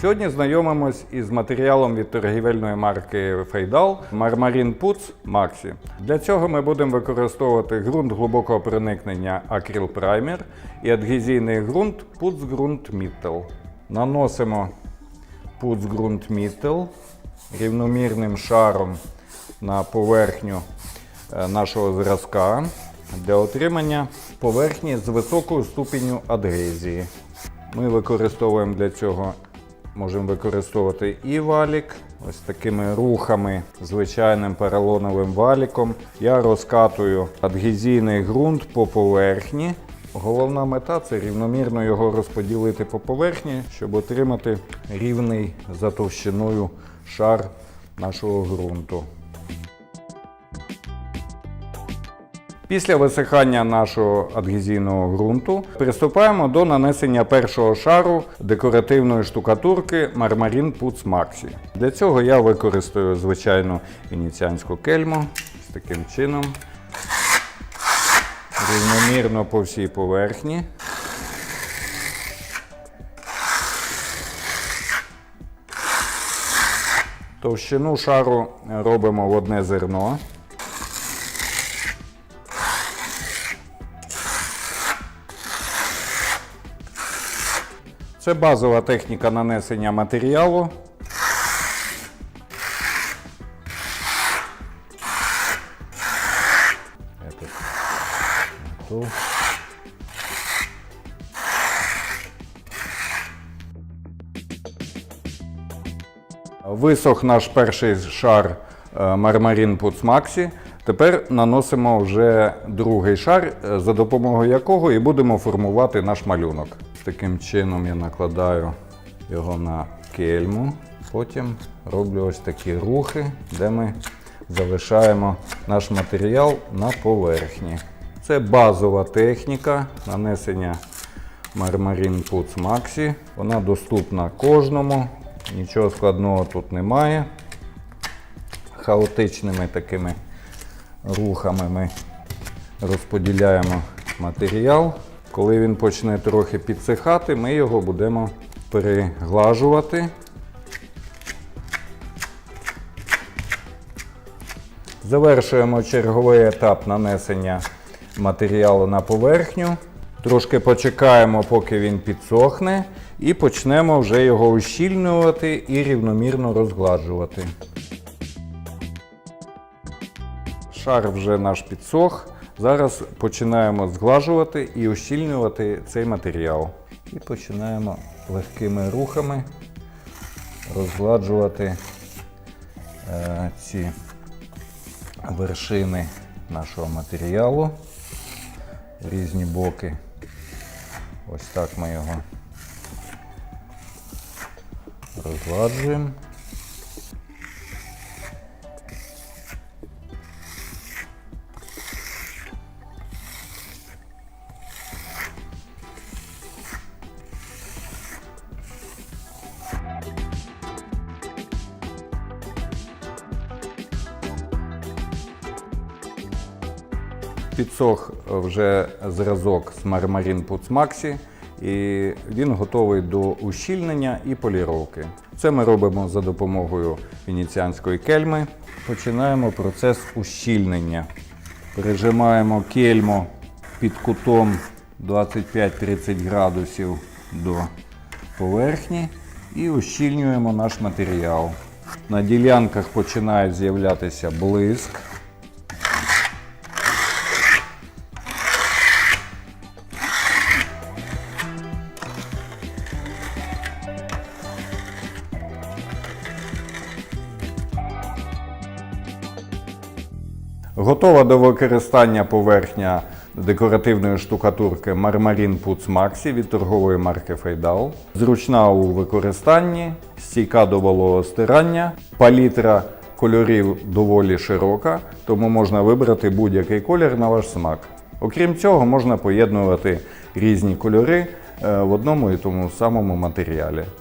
Сьогодні знайомимось із матеріалом від торгівельної марки Фейдал Marmarin Puts Maxi. Для цього ми будемо використовувати ґрунт глибокого проникнення Acryl Primer і адгезійний ґрунт Puts Grunt Mittel. Наносимо Puts Grunt Mittel рівномірним шаром на поверхню е, нашого зразка для отримання поверхні з високою ступеню адгезії. Ми використовуємо для цього, можемо використовувати і валік, ось такими рухами, звичайним поролоновим валіком. Я розкатую адгезійний ґрунт по поверхні. Головна мета це рівномірно його розподілити по поверхні, щоб отримати рівний за товщиною шар нашого ґрунту. Після висихання нашого адгезійного ґрунту приступаємо до нанесення першого шару декоративної штукатурки Marmarin Puts Maxi. Для цього я використаю звичайну венеціанську кельму з таким чином. Рівномірно по всій поверхні. Товщину шару робимо в одне зерно. Це базова техніка нанесення матеріалу. Висох наш перший шар е, Puts Maxi. Тепер наносимо вже другий шар, е, за допомогою якого і будемо формувати наш малюнок. Таким чином я накладаю його на кельму. Потім роблю ось такі рухи, де ми залишаємо наш матеріал на поверхні. Це базова техніка нанесення Marmarin Puts Maxi. Вона доступна кожному. Нічого складного тут немає. Хаотичними такими рухами ми розподіляємо матеріал. Коли він почне трохи підсихати, ми його будемо переглажувати. Завершуємо черговий етап нанесення матеріалу на поверхню. Трошки почекаємо, поки він підсохне, і почнемо вже його ущільнювати і рівномірно розгладжувати. Шар вже наш підсох. Зараз починаємо зглажувати і ущільнювати цей матеріал. І починаємо легкими рухами розгладжувати е, ці вершини нашого матеріалу, різні боки. Ось так ми його розгладжуємо. Підсох вже зразок з Marmarin Puts Maxi і він готовий до ущільнення і поліровки. Це ми робимо за допомогою венеціанської кельми. Починаємо процес ущільнення. Прижимаємо кельму під кутом 25-30 градусів до поверхні і ущільнюємо наш матеріал. На ділянках починає з'являтися блиск. Готова до використання поверхня декоративної штукатурки Marmarin Puts Maxi від торгової марки Фейдал. Зручна у використанні, стійка до вологого стирання, палітра кольорів доволі широка, тому можна вибрати будь-який колір на ваш смак. Окрім цього, можна поєднувати різні кольори е, в одному і тому самому матеріалі.